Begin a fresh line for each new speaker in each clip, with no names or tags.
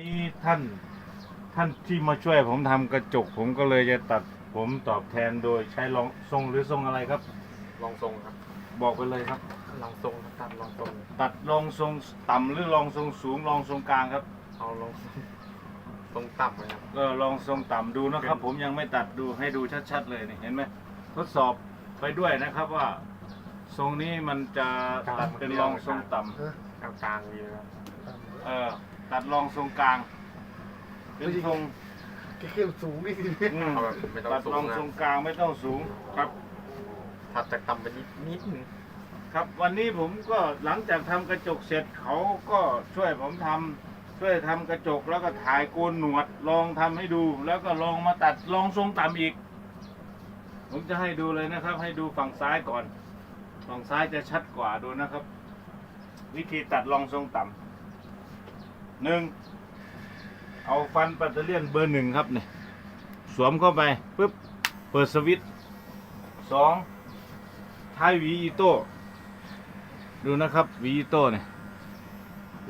นี่ท่านท่านที่มาช่วยผมทำกระจก ผมก็เลยจะตัดผมตอบแทนโดยใช้รองทรงหรือทรงอะไรครับ
ลองทรงครับ
บอกไปเลยครับ
ลองทรงครับตามลองทรง
ตัดรองทรงต่ำหรือรองทรงสูงรองทรงกลางครับ
เอาลองทรงต่ำเลยครับ
ก็ลองทรงต่ำดูนะครับ
เป็น
ผมยังไม่ตัดดูให้ดูชัดๆเลยนี่เห็นไหมทดสอบไปด้วยนะครับว่า ทรงนี้มันจะตัดเป็นรองทรงต่ำ
เอากลางดีครับ
เออ ตัดรองทรงกลาง เป็นทรง
ก็ขึ้นสูงนี่สิ
อืม
เอาแบบไม่ต้อง
ตัด
สู
รองง
นะ
ทรงกลางไม่ต้องสูง ครับ
ถัดจากต่ำไปนิดนิดนึง
ครับวันนี้ผมก็หลังจากทำกระจกเสร็จเขาก็ช่วยผมทำช่วยทำกระจกแล้วก็ถ่ายโกนหนวด ลองทำให้ดู แล้วก็ลองมาตัดลองทรงต่ำอีก ผมจะให้ดูเลยนะครับ ให้ดูฝั่งซ้ายก่อน ฝั่งซ้ายจะชัดกว่าดูนะครับ วิธีตัดลองทรงต่ำ หนึ่งเอาฟันปัตเตอร์เลียนเบอร์หนึ่งครับเนี่ยสวมเข้าไปปุ๊บเปิดสวิตช์สองท้ายหวีอีโต้ดูนะครับวีโต้เนี่ย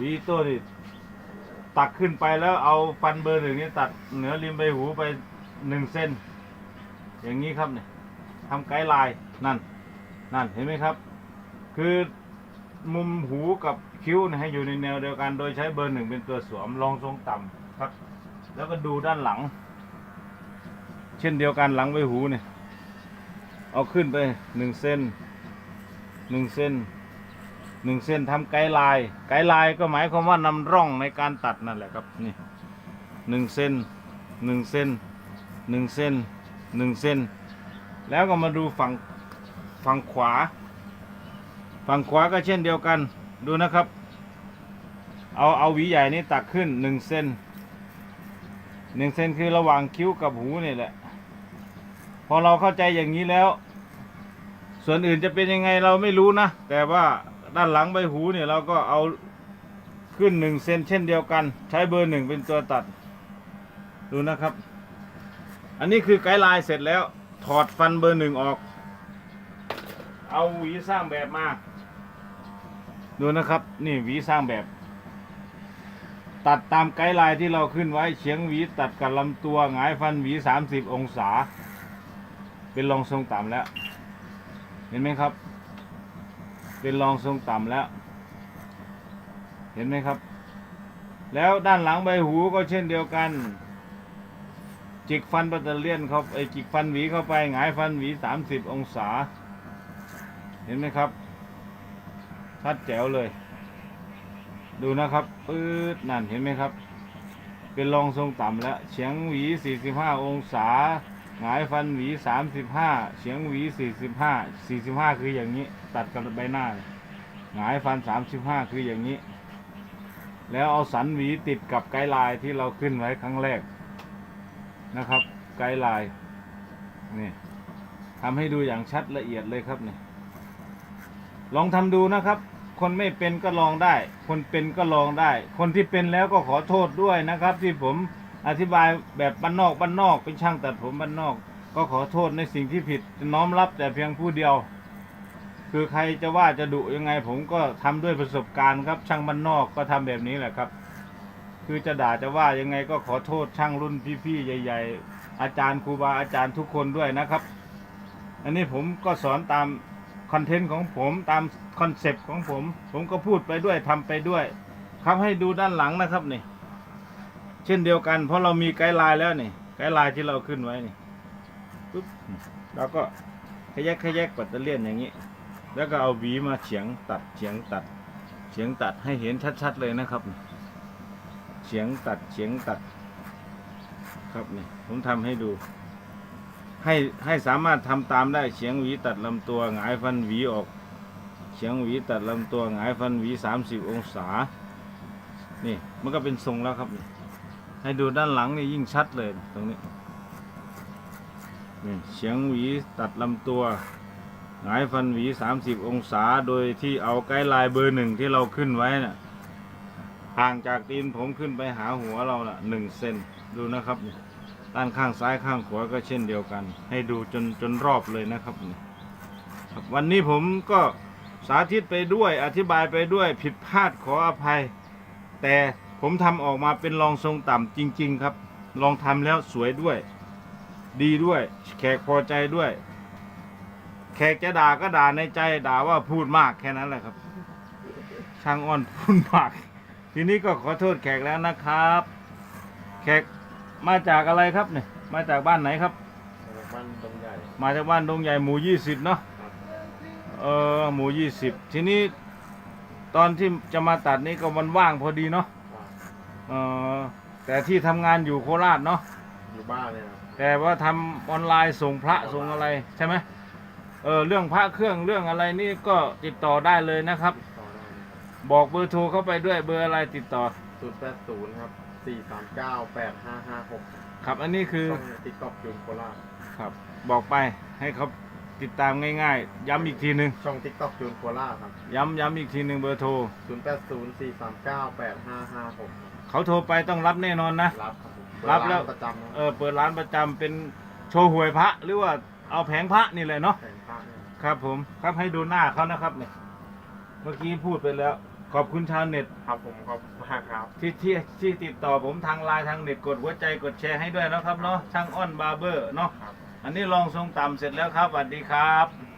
วีโต้นี่ตักขึ้นไปแล้วเอาฟันเบอร์หนึ่งนี่ตัดเหนือริมใบหูไปหนึ่งเส้น อย่างนี้ครับเนี่ยทำไกด์ไลน์นั่นนั่นเห็นไหมครับ คือ มุมหูกับคิ้วนยให้อยู่ในแนวเดียวกัน โดยใช้เบอร์หนึ่งเป็นตัวสวมรองทรงต่ำครับ แล้วก็ดูด้านหลัง เช่นเดียวกันหลังใบหูเนี่ยเอาขึ้นไปหนึ่งเส้นหนึ่งเส้นหนึ่งเส้นทำไกด์ไลน์ไกด์ไลน์ก็หมายความว่านำร่องในการตัดนั่นแหละครับนี่หนึ่งเส้นหนึ่งเส้นหนึ่งเส้นหนึ่งเส้น แล้วก็มาดูฝั่งฝั่งขวา ฝั่งขวาก็เช่นเดียวกันดูนะครับ เอาเอาหวีใหญ่นี้ตักขึ้นหนึ่งเส้นหนึ่งเส้นคือระหว่างคิ้วกับหูนี่แหละ พอเราเข้าใจอย่างนี้แล้ว ส่วนอื่นจะเป็นยังไงเราไม่รู้นะ แต่ว่าด้านหลังใบหูเนี่ยเราก็เอาขึ้นหนึ่งเซนเช่นเดียวกัน ใช้เบอร์หนึ่งเป็นตัวตัด ดูนะครับ อันนี้คือไกด์ไลน์เสร็จแล้ว ถอดฟันเบอร์หนึ่งออก เอาหวีสร้างแบบมา ดูนะครับ นี่หวีสร้างแบบ ตัดตามไกด์ไลน์ที่เราขึ้นไว้เฉียงหวีตัดกับลำตัวหงายฟันหวี 30 องศา เป็นรองทรงต่ำแล้ว เห็นไหมครับ เป็นรองทรงต่ำแล้ว เห็นไหมครับ แล้วด้านหลังใบหูก็เช่นเดียวกันจิกฟันปัตเตอร์เลียนเข้าไอจิกฟันหวีเข้าไปหงายฟันหวีสามสิบองศา เห็นไหมครับ ชัดแจ๋วเลย ดูนะครับปื๊ดนั่นเห็นไหมครับ เป็นรองทรงต่ำแล้วเฉียงหวี 45 องศา หงายฟันหวี 35 เฉียงหวี 45 45 คืออย่างนี้ ตัดกับใบหน้า หงายฟัน 35 คืออย่างนี้ แล้วเอาสันหวีติดกับไกด์ไลน์ที่เราขึ้นไว้ครั้งแรกนะครับ ไกด์ไลน์นี่ทำให้ดูอย่างชัดละเอียดเลยครับนี่ ลองทำดูนะครับ คนไม่เป็นก็ลองได้ คนเป็นก็ลองได้ คนที่เป็นแล้วก็ขอโทษด้วยนะครับ ที่ผมอธิบายแบบบ้านนอกบ้านนอก เป็นช่างตัดผมบ้านนอก ก็ขอโทษในสิ่งที่ผิดน้อมรับแต่เพียงผู้เดียว คือใครจะว่าจะดุยังไง ผมก็ทำด้วยประสบการณ์ครับ ช่างบ้านนอกก็ทำแบบนี้แหละครับ คือจะด่าจะว่ายังไงก็ขอโทษช่างรุ่นพี่ๆใหญ่ ๆ อาจารย์ครูบาอาจารย์ทุกคนด้วยนะครับ อันนี้ผมก็สอนตาม คอนเทนต์ของผมตามคอนเซปต์ของผม ผมก็พูดไปด้วยทำไปด้วย ครับให้ดูด้านหลังนะครับนี่ เช่นเดียวกัน เพราะเรามีไกด์ไลน์แล้วนี่ไกด์ไลน์ที่เราขึ้นไว้นี่ปุ๊บเราก็ขยักขยักปัตเตอร์เลียนอย่างนี้ แล้วก็เอาหวีมาเฉียงตัดเฉียงตัดเฉียงตัดให้เห็นชัด ๆ เลยนะครับเฉียงตัดเฉียงตัด ครับนี่ผมทำให้ดู ให้ให้สามารถทำตามได้เฉียงหวีตัดลำตัวหงายฟันหวีออก เฉียงหวีตัดลำตัวหงายฟันหวีสามสิบองศา นี่มันก็เป็นทรงแล้วครับนี่ให้ดูด้านหลังนี่ยิ่งชัดเลยตรงนี้นี่เฉียงหวีตัดลำตัวหงายฟันหวีสามสิบองศา โดยที่เอาไกด์ไลน์เบอร์หนึ่งที่เราขึ้นไว้น่ะห่างจากตีนผมขึ้นไปหาหัวเราน่ะหนึ่งเซนดูนะครับนี่ ด้านข้างซ้ายข้างขวาก็เช่นเดียวกัน ให้ดูจนจนรอบเลยนะครับครับ วันนี้ผมก็สาธิตไปด้วยอธิบายไปด้วยผิดพลาดขออภัย แต่ผมทำออกมาเป็นรองทรงต่ำจริง ๆ ครับ ลองทำแล้วสวยด้วย ดีด้วย แขกพอใจด้วย แขกจะด่าก็ด่าในใจด่าว่าพูดมากแค่นั้นแหละครับ ช่างอ้อนพูดมาก ทีนี้ก็ขอโทษแขกแล้วนะครับ แขก มาจากอะไรครับเนี่ยมาจากบ้านไหนครับ
บ้านตรงใหญ่
มาจากบ้านดงใหญ่หมู่ยี่สิบเนาะ
ครับ
เออหมู่ยี่สิบทีนี้ตอนที่จะมาตัดนี่ก็มันว่างพอดีเนาะ
ว่า
เออแต่ที่ทำงานอยู่โคราชเนาะ
อยู่บ้านเนี่ยครับ
แต่ว่าทำออนไลน์ส่งพระส่งอะไรใช่ไหมเออเรื่องพระเครื่องเรื่องอะไรนี่ก็ติดต่อได้เลยนะครับ
ต่อได้นะครับ
บอกเบอร์โทรเข้าไปด้วยเบอร์อะไรติดต่อ
ศูนย์แปดศูนย์ครับ สี่สามเก้าแปดห้าห้าหก
ครับอันนี้คือ
ช่องติ๊กต็อกยูนโคราช
ครับบอกไปให้เขาติดตามง่ายๆ ย้ำอีกทีหนึ่ง
ช่องติ๊กต็อกยูนโคราชครับ
ย้ำย้ำอีกทีหนึ่งเบอร์โทร
ศูนย์แปดศูนย์สี่สามเก้าแปดห้าห้าหก
เขาโทรไปต้องรับแน่นอนนะ
รับครับผม
รับแล้ว
เปิดานประจำนะ
เออเปิดร้านประจำเป็นโชว์หวยพระ หรือว่าเอาแผงพระนี่เลยเนาะ
แข่งภาคเนี่ย
ครับผมครับให้ดูหน้าเขานะครับเนี่ยเมื่อกี้พูดไปแล้ว ขอบคุณชาวเน็ต
ครับผมขอบคุณมากครับ
ที่ที่ที่ติดต่อผมทางไลน์ทางเน็ตกดหัวใจกดแชร์ให้ด้วยนะครับเนาะช่างอ้อนบาร์เบอร์เนาะ
ครับ
อันนี้ลองทรงต่ำเสร็จแล้วครับสวัสดีครับ